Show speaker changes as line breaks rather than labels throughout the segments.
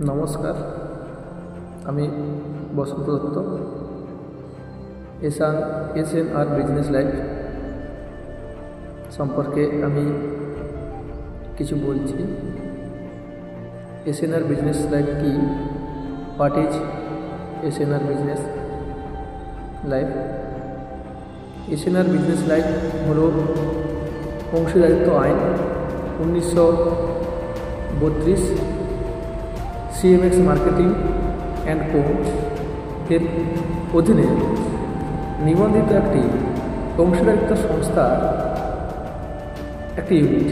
নমস্কার, আমি Basanta Dutta Ehsan S N R business life সম্পর্কে আমি কিছু বলছি। S N R business life কি? What is S N R business life S N R business life হল অংশীদারিত্ব আইন উনিশশো বত্রিশ সিএমএক্স মার্কেটিং অ্যান্ড কো এর অধীনে নিবন্ধিত একটি অংশীদারিত্ব সংস্থা, একটি ইউনিট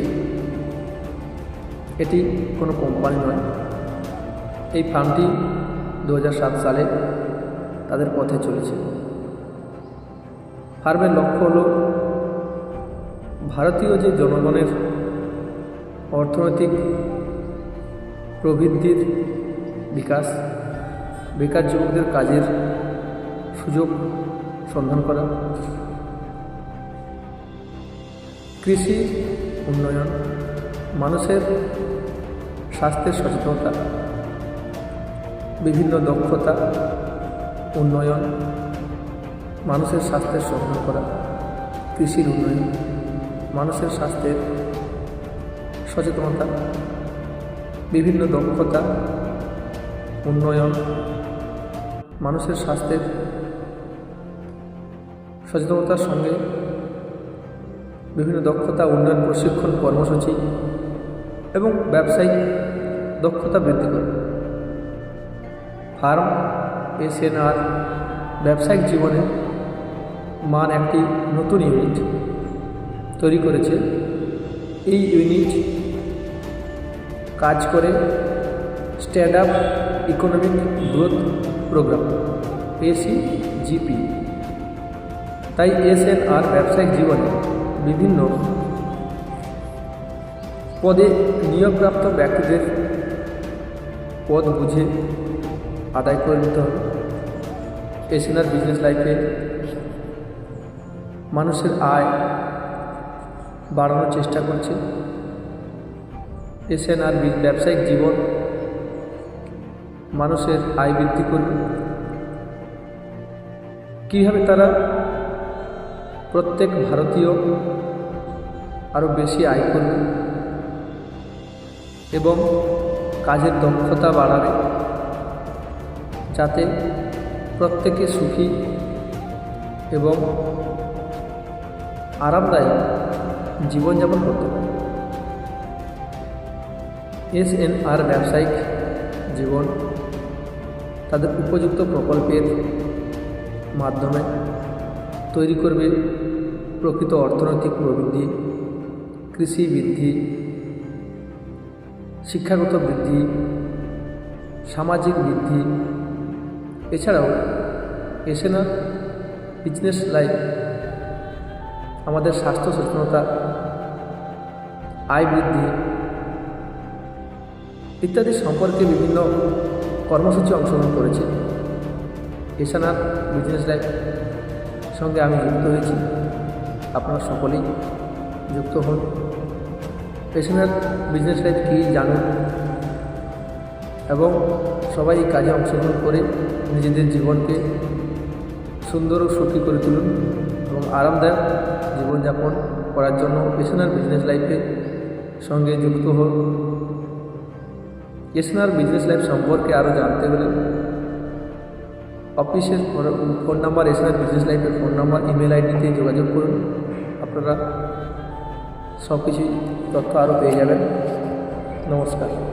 এটি কোনো কোম্পানি নয়। এই ফার্মটি দু হাজার সাত সালে তাদের পথে চলেছে। ফার্মের লক্ষ্য হল ভারতীয় যে জনগণের অর্থনৈতিক প্রবৃদ্ধির বিকাশ, বেকার যুবকদের কাজের সুযোগ সন্ধান করা, কৃষি উন্নয়ন, মানুষের স্বাস্থ্যের সচেতনতা, বিভিন্ন দক্ষতা, উন্নয়ন, মানুষের স্বাস্থ্যের সন্ধান করা, কৃষির উন্নয়ন, মানুষের স্বাস্থ্যের সচেতনতা। বিভিন্ন দক্ষতা উন্নয়ন, মানুষের স্বাস্থ্যের সচেতনতার সঙ্গে বিভিন্ন দক্ষতা উন্নয়ন প্রশিক্ষণ কর্মসূচি এবং ব্যবসায়িক দক্ষতা বৃদ্ধি করে। ফার্ম এসএনআর ব্যবসায়িক জীবনে মান একটি নতুন ইউনিট তৈরি করেছে। এই ইউনিট কাজ করে stand up economic growth program AC GP তাই এসএনআর ব্যবসায়িক জীবনে বিভিন্ন পদে নিয়োগপ্রাপ্ত ব্যক্তিদের পদ বুঝে আদায় করে নিতে হবে। এসএনআর বিজনেস লাইফে মানুষের আয় বাড়ানোর চেষ্টা করছে। এসএনআর ব্যবসায়িক জীবন মানুষের আয় বৃদ্ধি করবে। কীভাবে তারা প্রত্যেক ভারতীয় আরও বেশি আয় করবে এবং কাজের দক্ষতা বাড়াবে যাতে প্রত্যেকে সুখী এবং আরামদায়ক জীবনযাপন করতে পারে। এস এন আর ব্যবসায়িক জীবন, তাদের উপযুক্ত প্রকল্পের মাধ্যমে তৈরি করবে প্রকৃত অর্থনৈতিক প্রবৃদ্ধি, কৃষি বৃদ্ধি, শিক্ষাগত বৃদ্ধি, সামাজিক বৃদ্ধি। এছাড়াও এসেনা বিজনেস লাইফ আমাদের স্বাস্থ্য সচেতনতা, আয় বৃদ্ধি ইত্যাদি সম্পর্কে বিভিন্ন কর্মসূচি অংশগ্রহণ করেছে। এসানার বিজনেস লাইফ সঙ্গে আমি যুক্ত হয়েছি। আপনারা সকলেই যুক্ত হন। এসানার বিজনেস লাইফ কী জানুন এবং সবাই এই কাজে অংশগ্রহণ করে নিজেদের জীবনকে সুন্দর ও সুখী করে তুলুন এবং আরামদায়ক জীবনযাপন করার জন্য পেশনার বিজনেস লাইফে সঙ্গে যুক্ত হন। এসনার বিজনেস লাইফ সম্পর্কে আরও জানতে হলে অফিসের ফোন নাম্বার এসনার বিজনেস লাইফের ফোন নাম্বার ইমেল আইডিতে যোগাযোগ করুন। আপনারা সব কিছুই তথ্য আরও পেয়ে যাবেন। নমস্কার।